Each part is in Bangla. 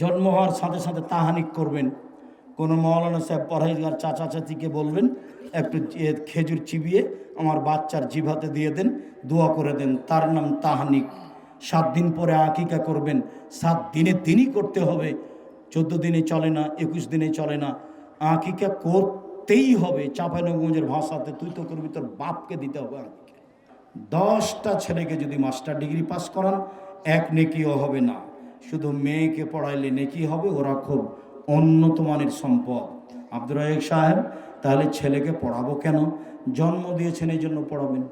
জন্ম হওয়ার সাথে সাথে তাহানিক করবেন। কোনো মৌলানা সাহেব পড়াইগার চাচা চাচিকে বলবেন, একটু খেজুর চিবিয়ে আমার বাচ্চার জিভাতে দিয়ে দেন, দোয়া করে দেন, তার নাম তাহানিক। সাত দিন পরে আকিকা করবেন, সাত দিনে দিনই করতে হবে, চোদ্দ দিনে চলে না, একুশ দিনে চলে না। আকিকা করতেই হবে চাঁপাইনগঞ্জের ভাষাতে তুই তো করবি, তোর বাপকে দিতে হবে আকিকা দশটা ছেলেকে যদি মাস্টার ডিগ্রি পাস করান, এক নেকিও হবে না। শুধু মেয়েকে পড়াইলে নেকি হবে? ওরা খুব উন্নত মানের সম্পদ। আব্দুর রাহেক সাহেব, তাহলে ছেলেকে পড়াবো কেন? জন্ম দিয়েছেন এই জন্য পড়াবেন।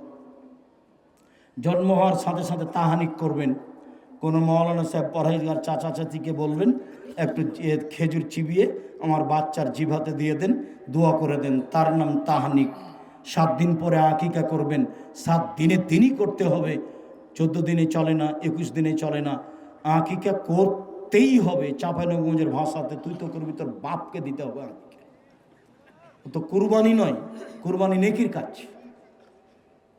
জন্ম হওয়ার সাথে সাথে তাহানিক করবেন। কোনো মৌলানা সাহেব পড়াইগার চাচা চাচিকে বলবেন, একটু খেজুর চিবিয়ে আমার বাচ্চার জিভাতে দিয়ে দেন, দোয়া করে দেন, তার নাম তাহানিক। সাত দিন পরে আকিকা করবেন। সাত দিনে দিনই করতে হবে। চোদ্দ দিনে চলে না, একুশ দিনে চলে না। আকিকা করতেই হবে চাঁপাইনগঞ্জের ভাষাতে। তুই তো করবি, তোর বাপকে দিতে হবে আকিকা। তো কুরবানি নয়, কুরবানি নেকির কাজ।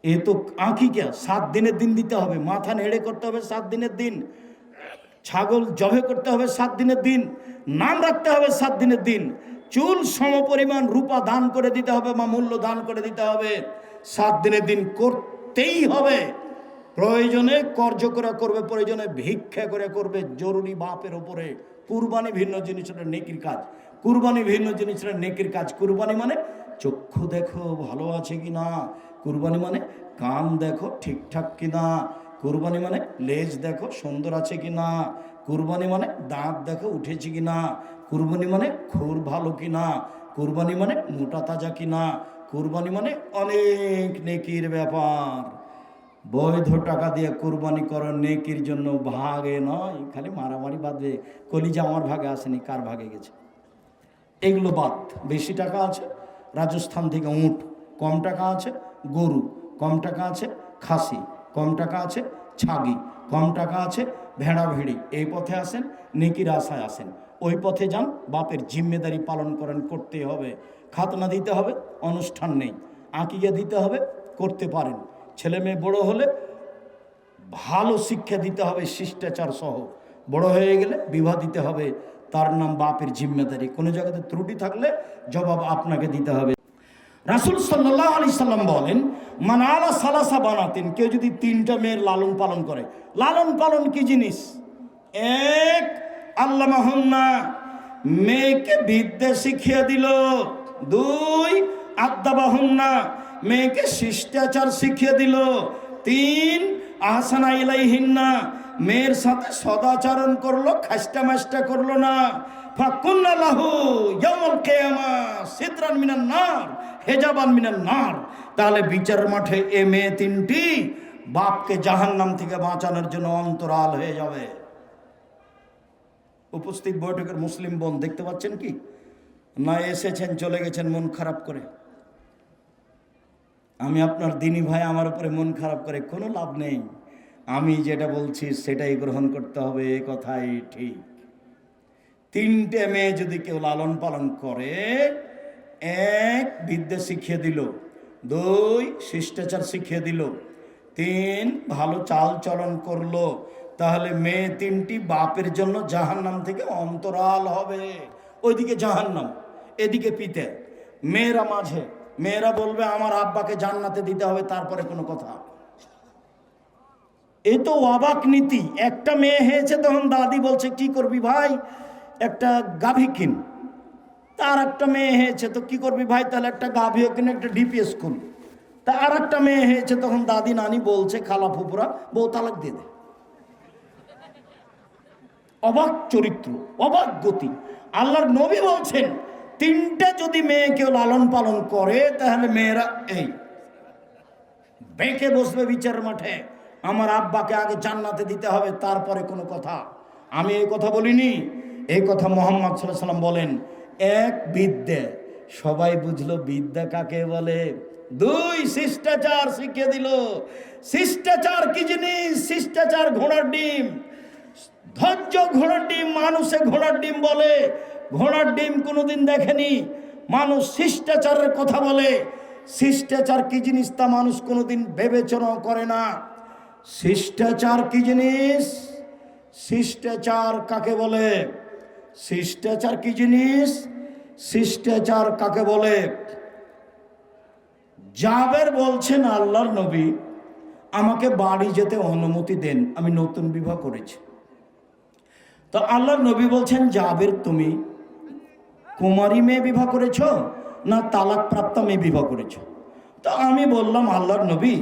এ তো আঁকিকা সাত দিনের দিন দিতে হবে, মাথা নেড়ে করতে হবে সাত দিনের দিন, ছাগল জবে করতে হবে সাত দিনের দিন, নাম রাখতে হবে সাত দিনের দিন, চুল সমপরিমাণ রূপা দান করে দিতে হবে বা মূল্য দান করে দিতে হবে। সাত দিনের দিন করতেই হবে। প্রয়োজনে কর্য করে করবে, প্রয়োজনে ভিক্ষা করে করবে, জরুরি বাপের ওপরে কুরবানি ভিন্ন জিনিসটা নেকির কাজ। কুরবানি ভিন্ন জিনিসটা নেকির কাজ। কুরবানি মানে চক্ষু দেখো, ভালো আছে কি না? কুরবানি মানে কান দেখো, ঠিকঠাক কি না? কুরবানি মানে লেজ দেখো, সুন্দর আছে কি না? কুরবানি মানে দাঁত দেখো, উঠেছে কি না? কুরবানি মানে খুর ভালো কি না? কুরবানি মানে মোটা তাজা কি না? কুরবানি মানে অনেক নেকির ব্যাপার। বৈধ টাকা দিয়ে কুরবানি করো নেকির জন্য ভাগে নয়, খালি মারামারি বাদবে কলিজা আমার ভাগে আসেনি, কার ভাগে গেছে? এগুলো বাদ। বেশি টাকা আছে, রাজস্থান থেকে উঁট, কম টাকা আছে, গরু, কম টাকা আছে, খাসি, কম টাকা আছে, ছাগি, কম টাকা আছে ভেড়া ভেড়ি এই পথে আসেন, নেকির আশায় আসেন। ওই পথে যান, বাপের জিম্মেদারি পালন করেন, করতে হবে। খাতনা দিতে হবে, অনুষ্ঠান নেই। আঁকিয়ে দিতে হবে, করতে পারেন। ছেলে মেয়ে বড় হলে ভালো শিক্ষা দিতে হবে, শিষ্টাচার সহ। বড় হয়ে গেলে বিবাহ দিতে হবে, তার নাম বাপের জিম্মেদারি। কোনো জায়গাতে ত্রুটি থাকলে জবাব আপনাকে দিতে হবে। রাসুল সাল্লাহ আলি সাল্লাম বলেন মানালা সালাসা বানাতেন কেউ যদি তিনটা মেয়ের লালন পালন করে। লালন পালন কি জিনিস? এক আল্লাহ মাহন্না মেয়েকে বিদ্যা শিখিয়ে দিল। দুই আদাবাহন্না মেয়েকে শিষ্টাচার শিখিয়ে দিল। তিন, আহসানা ইলাইহিন্না, মেয়ের সাথে সদাচরণ করল খাস্টা মাস্টা করল না। ফাকুন্না লাহু ইয়াউমুল কিয়ামা, সিদরান মিনান নার, হেজাবান মিনান নার। তাহলে বিচার মাঠে এ মেয়ে তিনটি বাপকে জাহান্নাম থেকে বাঁচানোর জন্য অন্তরাল হয়ে যাবে। উপস্থিত বৈঠকের মুসলিম বোন দেখতে পাচ্ছেন কি? না এসেছেন, চলে গেছেন, মন খারাপ করে। আমি আপনার দিনী ভাই আমার উপরে মন খারাপ করে কোনো লাভ নেই। আমি যেটা বলছি সেটাই গ্রহণ করতে হবে, এ কথাই ঠিক। তিনটে মেয়ে যদি কেউ লালন পালন করে, এক বিদ্যা শিখিয়ে দিল, দুই শিষ্টাচার শিখিয়ে দিল, তিন ভালো চাল চলন করল, তাহলে মেয়ে তিনটি বাপের জন্য জাহান্নাম থেকে অন্তরাল হবে। ওইদিকে জাহান্নাম, এদিকে পিতে। মেয়েরা মাঝে মেয়েরা বলবে, আমার আব্বাকে জান্নাতে দিতে হবে, তারপরে কোনো কথা। এ তো অবাক নীতি। একটা মেয়ে হয়েছে, তখন দাদি বলছে, কি করবি ভাই? একটা গাভী কিন। তার একটা মেয়ে হয়েছে, তো কি করবি ভাই? তাহলে একটা গাভীও কিনে, একটা ডিপিএস খুল তা আর একটা মেয়ে হয়েছে, তখন দাদি নানি বলছে, খালা ফুপুরা, বউ তালাক দিয়ে দে। অবাক চরিত্র, অবাক গতি। আল্লাহর নবী বলছেন তিনটা যদি মেয়ে কেউ লালন পালন করে, তাহলে মেয়েরা এই বেঁকে বসবে বিচার মাঠে। আমার আব্বাকে আগে জান্নাতে দিতে হবে, তারপরে কোনো কথা। আমি এই কথা বলিনি। এই কথা মোহাম্মদ সাল্লাম বলেন, এক বিদ্যে, সবাই বুঝলো বিদ্যা কাকে বলে? দুই শিষ্টাচার শিখিয়ে দিল। শিষ্টাচার কি জিনিস? শিষ্টাচার ঘোড়ার ডিম। ধৈর্য ঘোড়ার ডিম, মানুষে ঘোড়ার ডিম বলে। ঘোড়ার ডিম কোনোদিন দেখেনি। মানুষ শিষ্টাচারের কথা বলে। শিষ্টাচার কি জিনিস তা মানুষ কোনোদিন বিবেচনাও করে না। শিষ্টাচার কি জিনিস? শিষ্টাচার কাকে বলে? শিষ্টাচার কি জিনিস? শিষ্টাচার কাকে বলে? জাবের বলছেন আল্লাহর নবী, আমাকে বাড়ি যেতে অনুমতি দেন, আমি নতুন বিবাহ করেছি। তো আল্লাহর নবী বলছেন, জাবের তুমি কুমারী মেয়ে বিবাহ করেছ না তালাক প্রাপ্তা মেয়ে বিবাহ করেছ? তো আমি বললাম, আল্লাহর নবী,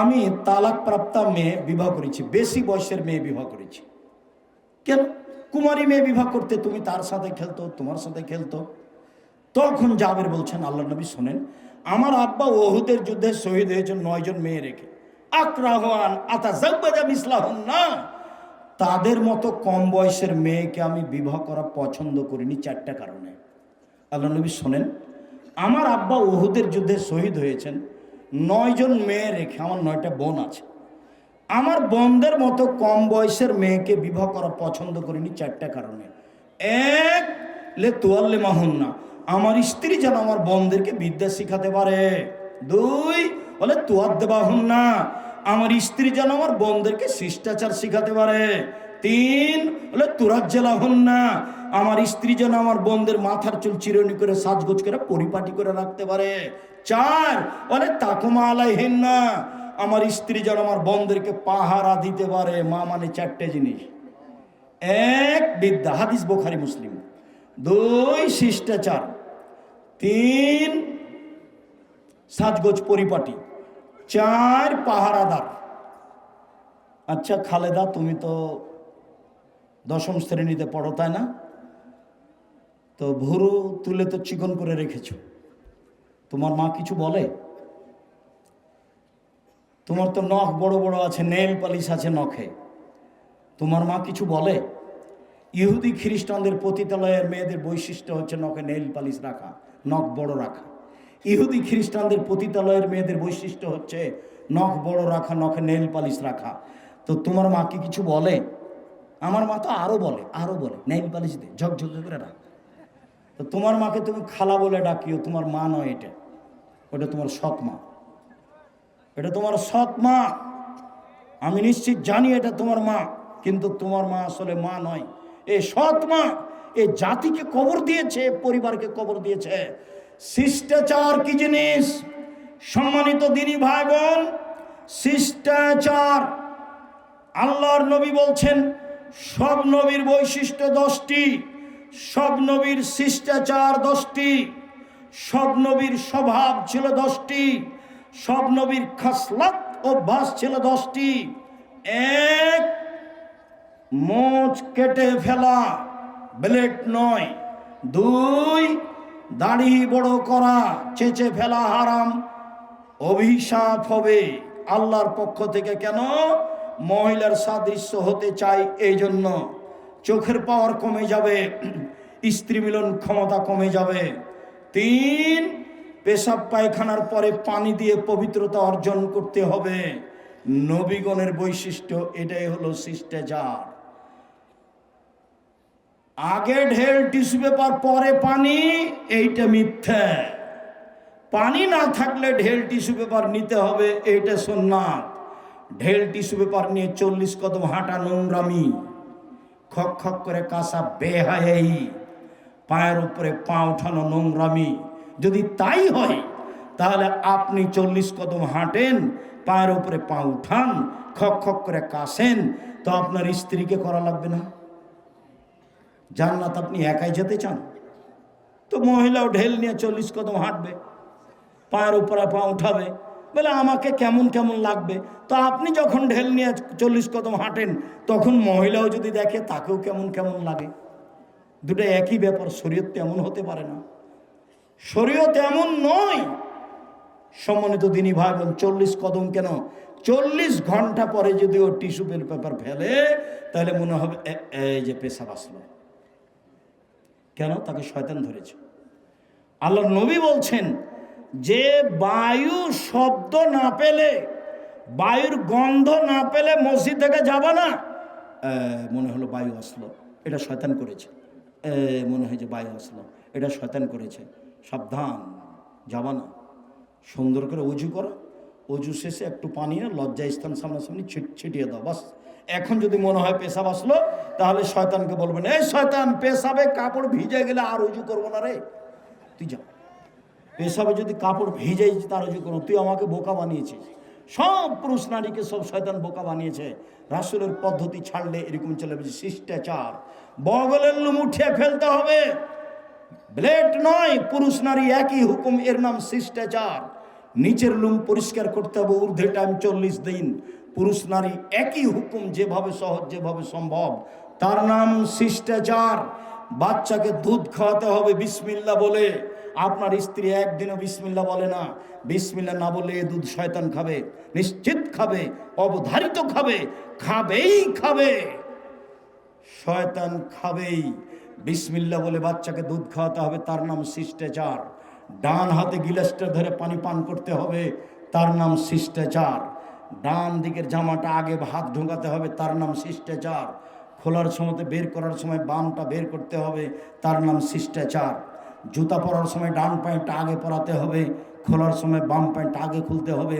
আমি তালাক প্রাপ্তা মেয়ে বিবাহ করেছি, বেশি বয়সের মেয়ে বিবাহ করেছি। কেন? কুমারী মেয়ে বিবাহ করতে তুমি তার সাথে খেলতো, তোমার সাথে খেলতো। তখন জাবের বলছেন আল্লাহ নবী শোনেন, আমার আব্বা ওহুদের যুদ্ধে শহীদ হয়েছেন, নয়জন মেয়ে রেখে। আক্রাহান আতা জাব্বাজা মিসলাহন না তাদের মতো কম বয়সের মেয়েকে আমি বিবাহ করা পছন্দ করিনি চারটা কারণে। আল্লাহ নবী শোনেন, আমার আব্বা ওহুদের যুদ্ধে শহীদ হয়েছেন নয়জন মেয়ে রেখে, আমার নয়টা বোন আছে। আমার বোনদের মতো কম বয়সের মেয়েকে বিবাহ করা পছন্দ করিনি চারটা কারণে। এক, লে তোয়াল্লে না আমার স্ত্রী যেন আমার বোনদেরকে বিদ্যা শিখাতে পারে। দুই বলে তোয়ার না আমার স্ত্রী যেন আমার বোনদেরকে শিষ্টাচার শিখাতে পারে। তিন বলে তুরাজ্জেলা হন না। আমার স্ত্রী যেন আমার বোনদের মাথার চুল চিরনি করে, সাজগোজ করে, পরিপাটি করে রাখতে পারে। চার, বলে তাকুমা আলাইহীন না। আমার স্ত্রী যেন আমার বোনদেরকে পাহারা দিতে পারে। মা মানে চারটে জিনিস। এক, বিদ্যা, হাদিস বোখারি, মুসলিম। দুই, শিষ্টাচার। তিন, সাজগোজ, পরিপাটি। চার পাহারাদার। আচ্ছা খালেদা, তুমি তো দশম শ্রেণীতে পড়ো, তাই না? তো ভুরু তুলে তো চিকন করে রেখেছো। তোমার মা কিছু বলে? তোমার তো নখ বড় বড় আছে, নেল পালিশ আছে নখে। তোমার মা কিছু বলে? ইহুদি খ্রিস্টানদের পতিতালয়ের মেয়েদের বৈশিষ্ট্য হচ্ছে নখে নেল পালিশ রাখা, নখ বড় রাখা। ইহুদি খ্রিস্টানদের পতিতালয়ের মেয়েদের বৈশিষ্ট্য হচ্ছে নখ বড় রাখা, নখে নেল পালিশ রাখা। তো তোমার মা কি কিছু বলে? আমার মা তো আরও বলে আরও বলে, নেল পালিশ দে, ঝকঝক করে রাখ। তো তোমার মাকে তুমি খালা বলে ডাকিও, তোমার মা নয় এটা। ওটা তোমার সৎ মা। এটা তোমার সৎ মা। আমি নিশ্চিত জানি এটা তোমার মা, কিন্তু তোমার মা আসলে মা নয়। এ সৎ মা, এ জাতিকে কবর দিয়েছে, পরিবারকে কবর দিয়েছে। শিষ্টাচার কি জিনিস? সম্মানিত দিনী ভাই বোন শিষ্টাচার। আল্লাহর নবী বলছেন, সব নবীর বৈশিষ্ট্য দশটি, সব নবীর শিষ্টাচার দশটি, সব নবীর স্বভাব ছিল দশটি, সব নবীর খাসলাত অভ্যাস ছিল দশটি। এক, মোচ কেটে ফেলা, ব্লেড নয়। দুই দাড়ি বড় করা, চেঁচে ফেলা হারাম। অভিশাপ হবে আল্লাহর পক্ষ থেকে কেন? মহিলার সাদৃশ্য হতে চাই এই জন্য। চোখের পাওয়ার কমে যাবে, স্ত্রী মিলন ক্ষমতা কমে যাবে। তিন, পেশাব পায়খানার পরে পানি দিয়ে পবিত্রতা অর্জন করতে হবে। নবীগণের বৈশিষ্ট্য এটাই হলো শিষ্টাচার। আগে ঢেল, টিস্যু পেপার, পরে পানি, এইটা মিথ্যা। পানি না থাকলে ঢেল, টিস্যু পেপার নিতে হবে, এইটা সোননাথ। ঢেল, টিস্যু পেপার নিয়ে চল্লিশ কদম হাঁটা নোংরামি। খক খক করে কাঁসা বেহাই পায়ের উপরে পা উঠানো নোংরামি। যদি তাই হয়, তাহলে আপনি চল্লিশ কদম হাঁটেন, পায়ের উপরে পা উঠান, খক খক করে কাশেন তো আপনার স্ত্রীকে করা লাগবে না। জান্নাত আপনি একাই যেতে চান? তো মহিলাও ঢেল নিয়ে চল্লিশ কদম হাঁটবে, পায়ের উপরে পা উঠাবে, বলে আমাকে কেমন কেমন লাগবে? তো আপনি যখন ঢেল নিয়ে চল্লিশ কদম হাঁটেন, তখন মহিলাও যদি দেখে তাকেও কেমন কেমন লাগে। দুটো একই ব্যাপার, শরীয়ত তেমন হতে পারে না। শরীয়ত এমন নয়, সম্মানিত দিনী ভাই বোন চল্লিশ কদম কেন? চল্লিশ ঘণ্টা পরে যদি ও টিস্যু পেপার ফেলে, তাহলে মনে হবে এই যে পেশাব আসলো। কেন? তাকে শয়তান ধরেছে। আল্লাহ নবী বলছেন যে বায়ু শব্দ না পেলে, বায়ুর গন্ধ না পেলে মসজিদ থেকে যাবে না। মনে হলো বায়ু আসলো। এটা শয়তান করেছে। মনে হয় যে বায়ু আসলো। এটা শয়তান করেছে। সাবধান, যাবা না। সুন্দর করে উজু করো। অজু শেষে একটু পানি লজ্জা স্থান সামনাসামনি ছিট ছিটিয়ে দাও। বাস, এখন যদি মনে হয় পেশাব আসলো তাহলে শয়তানকে বলবেন, এই শয়তান, পেশাবে কাপড় ভিজে গেলে আর উজু করব না রে। তুই যা। পেশাবে যদি কাপড় ভিজে তার উজু করব তুই আমাকে বোকা বানিয়েছিস সব পুরুষ নারীকে সব শয়তান বোকা বানিয়েছে। রাসুলের পদ্ধতি ছাড়লে এরকম চলে গেছে শিষ্টাচার। বগলের লুম উঠিয়ে ফেলতে হবে। ব্লেড নয়, পুরুষ নারী একই হুকুম, এর নাম শিষ্টাচার। নিচের লুম পরিষ্কার করতে হবে ঊর্ধ্বে টাইম চল্লিশ দিন। পুরুষ নারী একই হুকুম যেভাবে সহজ, যেভাবে সম্ভব। তার নাম শিষ্টাচার। বাচ্চাকে দুধ খাওয়াতে হবে বিসমিল্লা বলে। আপনার স্ত্রী একদিনও বিসমিল্লা বলে না। বিসমিল্লা না বলে দুধ শয়তান খাবে, নিশ্চিত খাবে, অবধারিত খাবে, খাবেই খাবে। শয়তান খাবেই। বিসমিল্লা বলে বাচ্চাকে দুধ খাওয়াতে হবে, তার নাম শিষ্টাচার। ডান হাতে গিলাসটা ধরে পানি পান করতে হবে, তার নাম শিষ্টাচার। ডান দিকের জামাটা আগে হাত ঢোকাতে হবে, তার নাম শিষ্টাচার। খোলার সময় বের করার সময় বামটা বের করতে হবে, তার নাম শিষ্টাচার। জুতা পরার সময় ডান প্যান্টটা আগে পরাতে হবে, খোলার সময় বাম প্যান্টটা আগে খুলতে হবে,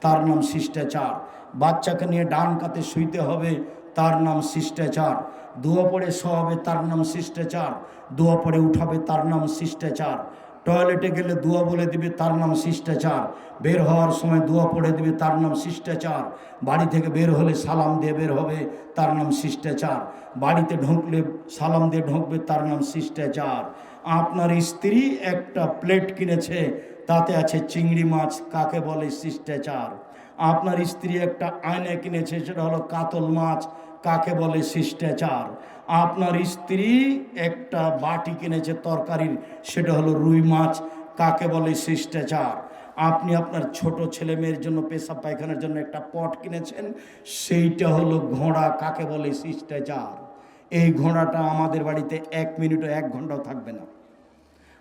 তার নাম শিষ্টাচার। বাচ্চাকে নিয়ে ডান কাতে শুইতে হবে, তার নাম শিষ্টাচার। দুয়া পড়ে শোয়াবে, তার নাম শিষ্টাচার। দুয়া পড়ে উঠাবে, তার নাম শিষ্টাচার। টয়লেটে গেলে দুয়া বলে দিবে, তার নাম শিষ্টাচার। বের হওয়ার সময় দুয়া পড়ে দিবে, তার নাম শিষ্টাচার। বাড়ি থেকে বের হলে সালাম দিয়ে বের হবে, তার নাম শিষ্টাচার। বাড়িতে ঢুকলে সালাম দিয়ে ঢুকবে, তার নাম শিষ্টাচার। আপনার স্ত্রী একটা প্লেট কিনেছে, তাতে আছে চিংড়ি মাছ, কাকে বলে শিষ্টাচার। আপনার স্ত্রী একটা আয়না কিনেছে, সেটা হলো কাতল মাছ, কাকে বলে শিষ্টাচার। আপনার স্ত্রী একটা বাটি কিনেছে তরকারির, সেটা হলো রুই মাছ, কাকে বলে শিষ্টাচার। আপনি আপনার ছোট ছেলে মেয়ের জন্য পেশাব পায়খানার জন্য একটা পট কিনেছেন, সেইটা হলো ঘোড়া, কাকে বলে শিষ্টাচার। এই ঘোড়াটা আমাদের বাড়িতে এক মিনিটও এক ঘন্টাও থাকবে না।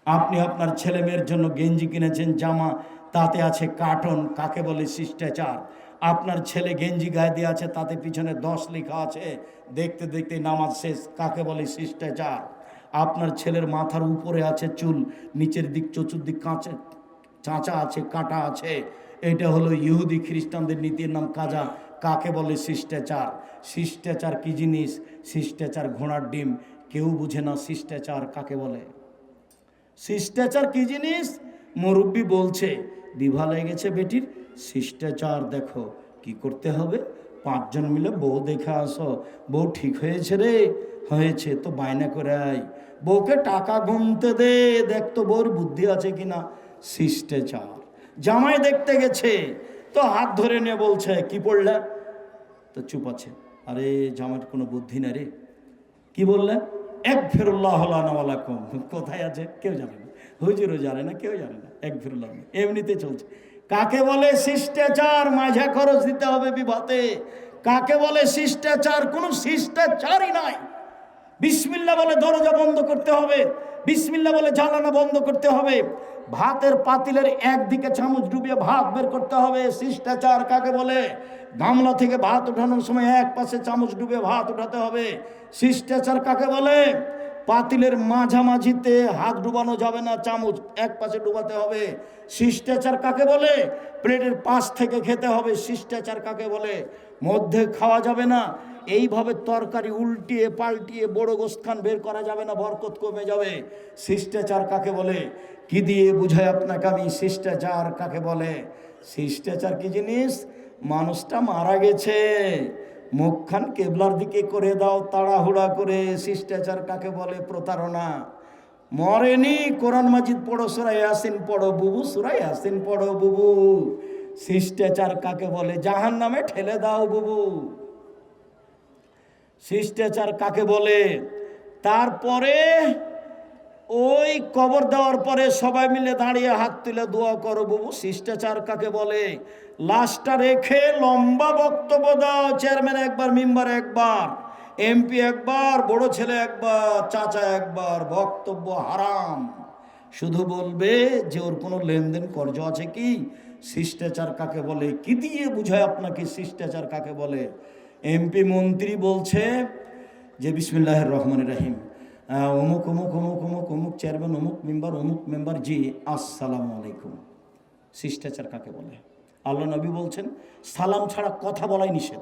আপনি আপনার ছেলে মেয়ের জন্য গেঞ্জি কিনেছেন, জামা তাতে আছে কার্টন, কাকে বলে শিষ্টাচার। আপনার ছেলে গেঞ্জি গায়ে দিয়ে আছে, তাতে পিছনে দশ লেখা আছে। দেখতে দেখতে নামাজ শেষ, কাকে বলে শিষ্টাচার? আপনার ছেলের মাথার উপরে আছে চুল, নিচের দিক চতুর্দিক কাঁচে চাঁচা আছে, কাটা আছে। এটা হলো ইহুদি খ্রিস্টানদের নীতির নাম কাজা, কাকে বলে শিষ্টাচার? শিষ্টাচার কি জিনিস? শিষ্টাচার ঘোড়ার ডিম। কেউ বুঝে না শিষ্টাচার কাকে বলে। শিষ্টাচার কি জিনিস? মুরব্বী বলছে বিভা লেগেছে বেটির। শিষ্টাচার দেখো, কি করতে হবে? পাঁচজন মিলে বউ দেখে আসো। বউ ঠিক হয়েছে রে? হয়েছে তো বায়না করে আয়। বউকে টাকা গুনতে দে, দেখ তো বউর বুদ্ধি আছে কিনা। শিষ্টাচার, জামাই দেখতে গেছে। তো হাত ধরে নিয়ে বলছে, কি পড়লে? তো চুপ আছে। আরে জামাইয়ের কোনো বুদ্ধি না রে। কি বললে? এক ফিরুল্লাহ কোথায় আছে? কেউ জানে না। হুজুরও জানে না, কেউ জানে না, এক ফিরুল্লাহ এমনিতে চলছে। কাকে বলে শিষ্টাচার মাঝে খরচ দিতে হবে বিভাতে কাকে বলে শিষ্টাচার? কোনো শিষ্টাচারই নাই। বিসমিল্লা বলে দরজা বন্ধ করতে হবে। বিসমিল্লা বলে জ্বালানা বন্ধ করতে হবে। ভাতের পাতিলের একদিকে চামচ ডুবিয়ে ভাত বের করতে হবে। শিষ্টাচার কাকে বলে? গামলা থেকে ভাত ওঠানোর সময় এক পাশে চামচ ডুবিয়ে ভাত উঠাতে হবে। শিষ্টাচার কাকে বলে? পাতিলের মাঝামাঝিতে হাত ডুবানো যাবে না, চামচ এক পাশে ডুবাতে হবে। শিষ্টাচার কাকে বলে? প্লেটের পাশ থেকে খেতে হবে, শিষ্টাচার কাকে বলে? মধ্যে খাওয়া যাবে না। এইভাবে তরকারি উল্টিয়ে পাল্টিয়ে বড় গোস্থান বের করা যাবে না, বরকত কমে যাবে। শিষ্টাচার কাকে বলে? কি দিয়ে বুঝায় আপনাকে আমি? শিষ্টাচার কাকে বলে? শিষ্টাচার কি জিনিস? মানুষটা মারা গেছে। মুখখান কেবলার দিকে করে দাও, তাড়াহুড়া করে শিষ্টাচার কাকে বলে? প্রতারণা। মরেনি, কোরআন মাজিদ পড়ো সুরাই আসিন পড়ো, বুবু সুরাই আসিন পড়ো, বুবু। শিষ্টাচার কাকে বলে? জাহান নামে ঠেলে দাও, বুবু। শিষ্টাচার কাকে বলে? তারপরে ওই কবর দেওয়ার পরে সবাই মিলে দাঁড়িয়ে হাত তুলে দোয়া করো, বাবু, শিষ্টাচার কাকে বলে? লাশটা রেখে লম্বা বক্তব্য দাও, চেয়ারম্যান একবার, মেম্বার একবার, এমপি একবার, বড় ছেলে একবার, চাচা একবার, বক্তব্য হারাম। শুধু বলবে যে ওর কোনো লেনদেন কর্জ আছে কি? শিষ্টাচার কাকে বলে? কি দিয়ে বুঝায় আপনাকে শিষ্টাচার কাকে বলে? এমপি মন্ত্রী বলছে যে বিসমিল্লাহ রহমান রাহিম। অমুক অমুক অমুক অমুক অমুক চেয়ারম্যান অমুক মেম্বার অমুক মেম্বার জি, আসসালামু আলাইকুম। শিষ্টাচার কাকে বলে? আল্লাহ নবী বলছেন, সালাম ছাড়া কথা বলাই নিষেধ।